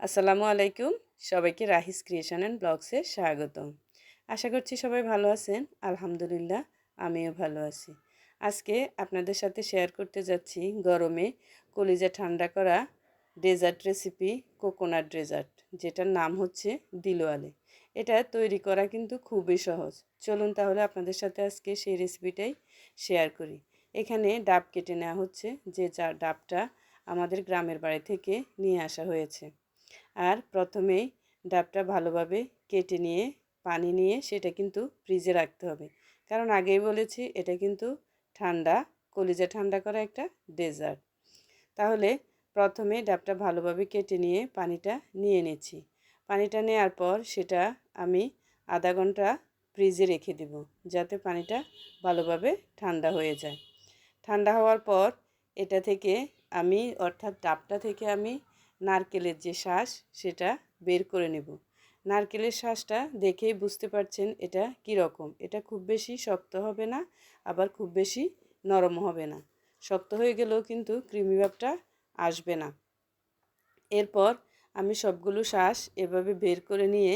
আসসালামু আলাইকুম। সবাইকে রাহিস ক্রিয়েশন অ্যান্ড ব্লগসে স্বাগতম। আশা করছি সবাই ভালো আছেন। আলহামদুলিল্লাহ, আমিও ভালো আছি। আজকে আপনাদের সাথে শেয়ার করতে যাচ্ছি গরমে কলিজা ঠান্ডা করা ডেজার্ট রেসিপি কোকোনাট ডেজার্ট যেটার নাম হচ্ছে দিলোয়ালে এটা তৈরি করা কিন্তু খুবই সহজ। চলুন তাহলে আপনাদের সাথে আজকে সেই রেসিপিটাই শেয়ার করি। এখানে ডাব কেটে নেওয়া হচ্ছে, যে যা ডাবটা আমাদের গ্রামের বাড়ি থেকে নিয়ে আসা হয়েছে। আর প্রথমেই ডাবটা ভালোভাবে কেটে নিয়ে, পানি নিয়ে সেটা কিন্তু ফ্রিজে রাখতে হবে। কারণ আগেই বলেছি, এটা কিন্তু ঠান্ডা, কলিজা ঠান্ডা করা একটা ডেজার্ট। তাহলে প্রথমে ডাবটা ভালোভাবে কেটে নিয়ে পানিটা নিয়ে নিচ্ছি। পানিটা নেওয়ার পর সেটা আমি আধা ঘণ্টা ফ্রিজে রেখে দেব, যাতে পানিটা ভালোভাবে ঠান্ডা হয়ে যায়। ঠান্ডা হওয়ার পর এটা থেকে আমি, অর্থাৎ ডাবটা থেকে আমি নারকেলের যে শ্বাস, সেটা বের করে নেব। নারকেলের শ্বাসটা দেখেই বুঝতে পারছেন এটা কি রকম। এটা খুব বেশি শক্ত হবে না, আবার খুব বেশি নরম হবে না। শক্ত হয়ে গেলেও কিন্তু ক্রিমি ভাবটা আসবে না। এরপর আমি সবগুলো শ্বাস এভাবে বের করে নিয়ে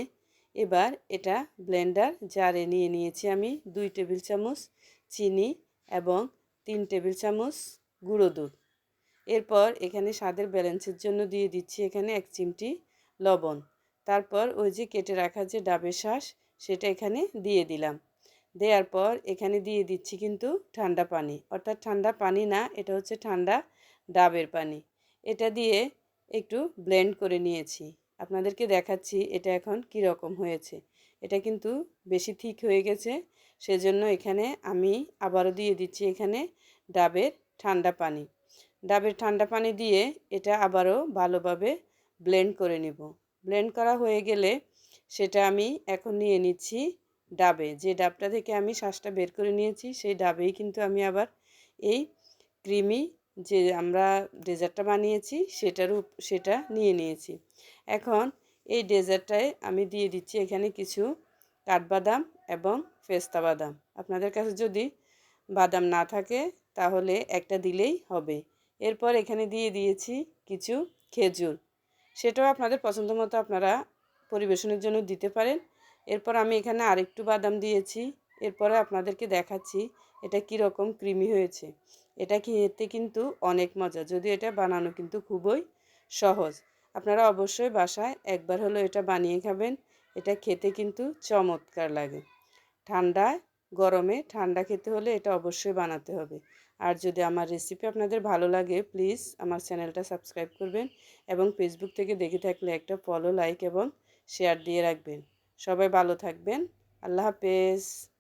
এবার এটা ব্লেন্ডার জারে নিয়ে নিয়েছি আমি দুই টেবিল চামচ চিনি এবং তিন টেবিল চামচ গুঁড়ো দুধ। এরপর এখানে স্বাদের ব্যালেন্সের জন্য দিয়ে দিচ্ছি এখানে এক চিমটি লবণ। তারপর ওই যে কেটে রাখা যে ডাবের শ্বাস সেটা এখানে দিয়ে দিলাম। দেওয়ার পর এখানে দিয়ে দিচ্ছি কিন্তু ঠান্ডা পানি। অর্থাৎ ঠান্ডা পানি না, এটা হচ্ছে ঠান্ডা ডাবের পানি। এটা দিয়ে একটু ব্লেন্ড করে নিয়েছি। আপনাদেরকে দেখাচ্ছি এটা এখন কি রকম হয়েছে। এটা কিন্তু বেশি ঠিক হয়ে গেছে, সেজন্য এখানে আমি আবারও দিয়ে দিচ্ছি এখানে ডাবের ঠান্ডা পানি। ডাবের ঠান্ডা পানি দিয়ে এটা আবারও ভালোভাবে ব্লেন্ড করে নিব। ব্লেন্ড করা হয়ে গেলে সেটা আমি এখন নিয়ে নিচ্ছি ডাবে। যে ডাবটা থেকে আমি শ্বাসটা বের করে নিয়েছি, সেই ডাবেই কিন্তু আমি আবার এই ক্রিমি যে আমরা ডেজার্টটা বানিয়েছি, সেটার উপ, সেটা নিয়ে নিয়েছি। এখন এই ডেজার্টটায় আমি দিয়ে দিচ্ছি এখানে কিছু কাঠবাদাম এবং পেস্তা বাদাম। আপনাদের কাছে যদি বাদাম না থাকে তাহলে একটা দিলেই হবে। এরপর এখানে দিয়ে দিয়েছি কিছু খেজুর। সেটাও আপনাদের পছন্দ মতো আপনারা পরিবেশনের জন্য দিতে পারেন। এরপর আমি এখানে আরেকটু বাদাম দিয়েছি। এরপরে আপনাদেরকে দেখাচ্ছি এটা কি রকম ক্রিমি হয়েছে। এটা খেতে কিন্তু অনেক মজা। যদি এটা বানানো কিন্তু খুবই সহজ। আপনারা অবশ্যই বাসায় একবার হলো এটা বানিয়ে খাবেন। এটা খেতে কিন্তু চমৎকার লাগে। ঠান্ডায় গরমে ঠান্ডা খেতে হলে এটা অবশ্যই বানাতে হবে। আর যদি আমার রেসিপি আপনাদের ভালো লাগে প্লিজ আমার চ্যানেলটা সাবস্ক্রাইব করবেন এবং ফেসবুক থেকে দেখে থাকলে একটা ফলো লাইক এবং শেয়ার দিয়ে রাখবেন। সবাই ভালো থাকবেন। আল্লাহ হাফেজ।